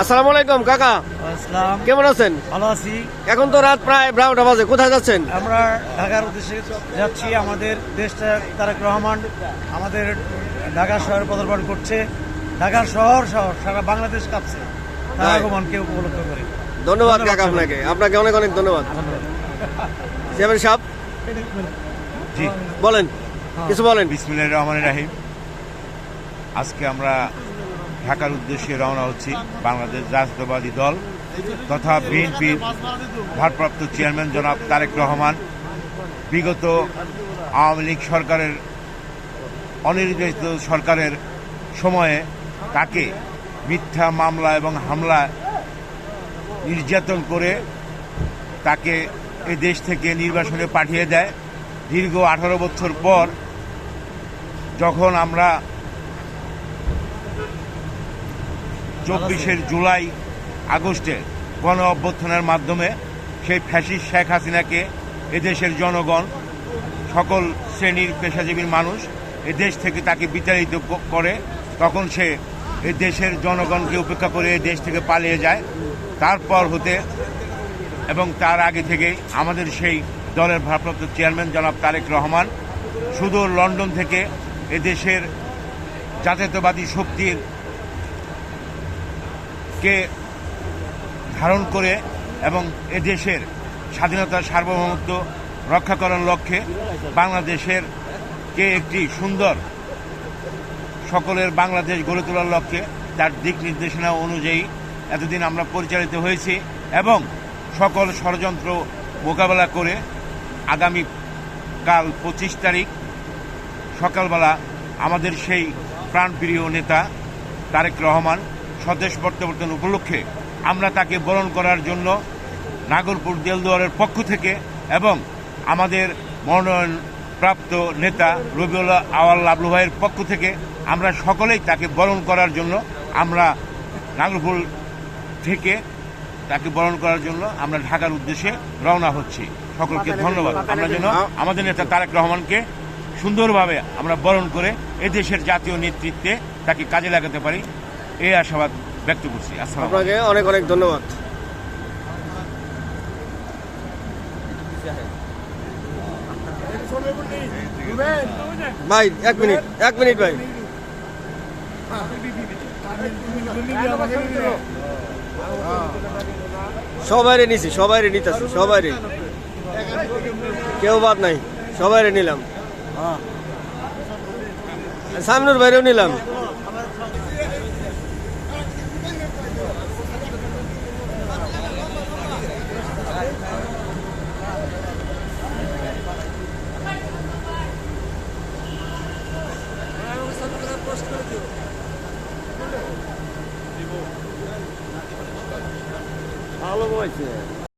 আসসালামু আলাইকুম কাকা। ইসলাম কেমন আছেন? ভালো আছি। এখন তো রাত প্রায় বারোটা বাজে কোথায় যাচ্ছেন? আমরা ঢাকার উদ্দেশ্যে যাচ্ছি আমাদের দেশটা তারেক রহমান আমাদের ঢাকা শহরে পদার্পণ করছে। ঢাকা শহর শহর সারা বাংলাদেশ কাঁপছে। তার। আগমনকে উপলক্ষ করে। ধন্যবাদ কাকা আপনাকে। আপনাকে অনেক অনেক ধন্যবাদ। চেয়ারম্যান সাহেব? জি। বলেন কিছু বলেন। বিসমিল্লাহ রহমান রাহিম। আজকে আমরা ঢাকার উদ্দেশ্যে রওনা হচ্ছি বাংলাদেশ রাষ্ট্রবাদী দল তথা বিএনপির ভারপ্রাপ্ত চেয়ারম্যান জনাব তারেক রহমান। বিগত আওয়ামী লীগ সরকারের অনির্বাচিত সরকারের সময়ে তাকে মিথ্যা মামলা এবং হামলা নির্যাতন করে তাকে এ দেশ থেকে নির্বাসনে পাঠিয়ে দেয়। দীর্ঘ আঠারো বছর পর যখন আমরা চব্বিশের জুলাই আগস্টে গণ অভ্যর্থনের মাধ্যমে সেই ফ্যাসিস্ট শেখ হাসিনাকে এদেশের জনগণ, সকল শ্রেণির পেশাজীবীর মানুষ এ দেশ থেকে তাকে বিতাড়িত করে তখন সে এ দেশের জনগণকে উপেক্ষা করে এ দেশ থেকে পালিয়ে যায়। তারপর হতে এবং তার আগে থেকেই আমাদের সেই দলের ভারপ্রাপ্ত চেয়ারম্যান জনাব তারেক রহমান সুদূর লন্ডন থেকে এদেশের জাতীয়তাবাদী শক্তির কে ধারণ করে এবং এদেশের স্বাধীনতার সার্বভৌমত্ব রক্ষা করার লক্ষ্যে বাংলাদেশের কে একটি সুন্দর সকলের বাংলাদেশ গড়ে তোলার লক্ষ্যে তার দিক নির্দেশনা অনুযায়ী এতদিন আমরা পরিচালিত হয়েছি এবং সকল ষড়যন্ত্র মোকাবেলা করে আগামী কাল পঁচিশ তারিখ সকালবেলা আমাদের সেই প্রাণপ্রিয় নেতা তারেক রহমান স্বদেশ প্রত্যাবর্তন উপলক্ষে আমরা তাকে বরণ করার জন্য নাগরপুর দেলদুয়ারের পক্ষ থেকে এবং আমাদের মনোনয়ন প্রাপ্ত নেতা রবিউল্লাহ আওয়াল লাবলু ভাইয়ের পক্ষ থেকে আমরা সকলেই তাকে বরণ করার জন্য আমরা নাগরপুর থেকে তাকে বরণ করার জন্য আমরা ঢাকার উদ্দেশ্যে রওনা হচ্ছি। সকলকে ধন্যবাদ। আমরা যেন আমাদের নেতা তারেক রহমানকে সুন্দরভাবে আমরা বরণ করে এদেশের জাতীয় নেতৃত্বে তাকে কাজে লাগাতে পারি। এই আশাবাদ ব্যক্ত করছি। আপনাকে অনেক অনেক ধন্যবাদ। ভাই, এক মিনিট এক মিনিট ভাই। সবাইরে নিছি, সবাইরে নিতেছি, সবাইরে। কেউ বাদ নাই, সবাইরে নিলাম। সামনুর বাইরেও নিলাম। ভালো বলছে